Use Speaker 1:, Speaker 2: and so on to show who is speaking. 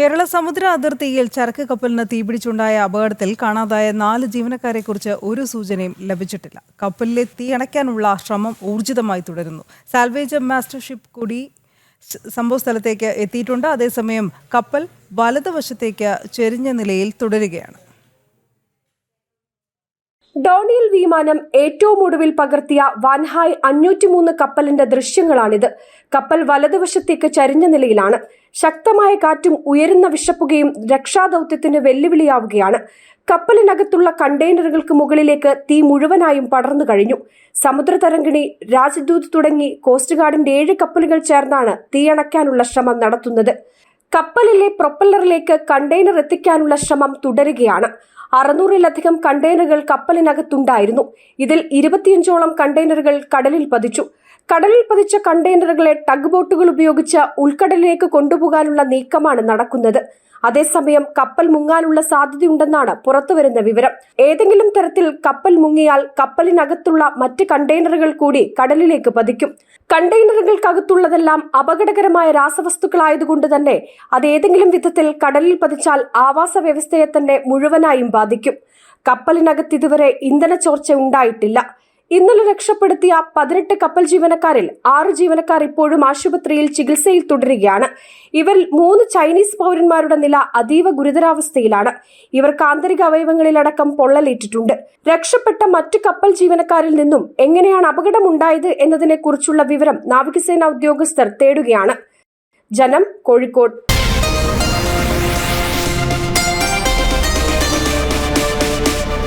Speaker 1: കേരള സമുദ്ര അതിർത്തിയിൽ ചരക്ക് കപ്പലിന് തീപിടിച്ചുണ്ടായ അപകടത്തിൽ കാണാതായ നാല് ജീവനക്കാരെക്കുറിച്ച് ഒരു സൂചനയും ലഭിച്ചിട്ടില്ല. കപ്പലിലെ തീ അണയ്ക്കാനുള്ള ശ്രമം ഊർജിതമായി തുടരുന്നു. സാൽവേജ് മാസ്റ്റർഷിപ്പ് കൂടി സംഭവസ്ഥലത്തേക്ക് എത്തിയിട്ടുണ്ട്. അതേസമയം കപ്പൽ വലതുവശത്തേക്ക് ചെരിഞ്ഞ നിലയിൽ തുടരുകയാണ്.
Speaker 2: ഡോണിയൽ വിമാനം ഏറ്റവും ഒടുവിൽ പകർത്തിയ വാൻഹായ് അഞ്ഞൂറ്റിമൂന്ന് കപ്പലിന്റെ ദൃശ്യങ്ങളാണിത്. കപ്പൽ വലതുവശത്തേക്ക് ചരിഞ്ഞ നിലയിലാണ്. ശക്തമായ കാറ്റും ഉയരുന്ന വിഷപ്പുകയും രക്ഷാദൌത്യത്തിന് വെല്ലുവിളിയാവുകയാണ്. കപ്പലിനകത്തുള്ള കണ്ടെയ്നറുകൾക്ക് മുകളിലേക്ക് തീ മുഴുവനായും പടർന്നു കഴിഞ്ഞു. സമുദ്രതരംഗിണി രാജ്ദൂത് തുടങ്ങി കോസ്റ്റ് ഗാർഡിന്റെ ഏഴ് കപ്പലുകൾ ചേർന്നാണ് തീയണയ്ക്കാനുള്ള ശ്രമം നടത്തുന്നത്. കപ്പലിലെ പ്രൊപ്പല്ലറിലേക്ക് കണ്ടെയ്നർ എത്തിക്കാനുള്ള ശ്രമം തുടരുകയാണ്. അറുന്നൂറിലധികം കണ്ടെയ്നറുകൾ കപ്പലിനകത്തുണ്ടായിരുന്നു. ഇതിൽ ഇരുപത്തിയഞ്ചോളം കണ്ടെയ്നറുകൾ കടലിൽ പതിച്ചു. കടലിൽ പതിച്ച കണ്ടെയ്നറുകളെ ടഗ് ബോട്ടുകൾ ഉപയോഗിച്ച് ഉൾക്കടലിലേക്ക് കൊണ്ടുപോകാനുള്ള നീക്കമാണ് നടക്കുന്നത്. അതേസമയം കപ്പൽ മുങ്ങാനുള്ള സാധ്യതയുണ്ടെന്നാണ് പുറത്തുവരുന്ന വിവരം. ഏതെങ്കിലും തരത്തിൽ കപ്പൽ മുങ്ങിയാൽ കപ്പലിനകത്തുള്ള മറ്റ് കണ്ടെയ്നറുകൾ കൂടി കടലിലേക്ക് പതിക്കും. കണ്ടെയ്നറുകൾക്കകത്തുള്ളതെല്ലാം അപകടകരമായ രാസവസ്തുക്കളായതുകൊണ്ട് തന്നെ അത് ഏതെങ്കിലും വിധത്തിൽ കടലിൽ പതിച്ചാൽ ആവാസ വ്യവസ്ഥയെ തന്നെ മുഴുവനായും ബാധിക്കും. കപ്പലിനകത്ത് ഇതുവരെ ഇന്ധന ചോർച്ച ഉണ്ടായിട്ടില്ല. ഇന്നലെ രക്ഷപ്പെടുത്തിയ പതിനെട്ട് കപ്പൽ ജീവനക്കാരിൽ ആറ് ജീവനക്കാർ ഇപ്പോഴും ആശുപത്രിയിൽ ചികിത്സയിൽ തുടരുകയാണ്. ഇവരിൽ മൂന്ന് ചൈനീസ് പൗരന്മാരുടെ നില അതീവ ഗുരുതരാവസ്ഥയിലാണ്. ഇവർക്ക് ആന്തരിക അവയവങ്ങളിലടക്കം പൊള്ളലേറ്റിട്ടുണ്ട്. രക്ഷപ്പെട്ട മറ്റ് കപ്പൽ ജീവനക്കാരിൽ നിന്നും എങ്ങനെയാണ് അപകടമുണ്ടായത് എന്നതിനെക്കുറിച്ചുള്ള വിവരം നാവികസേന ഉദ്യോഗസ്ഥർ തേടുകയാണ്. ജനം കോഴിക്കോട്.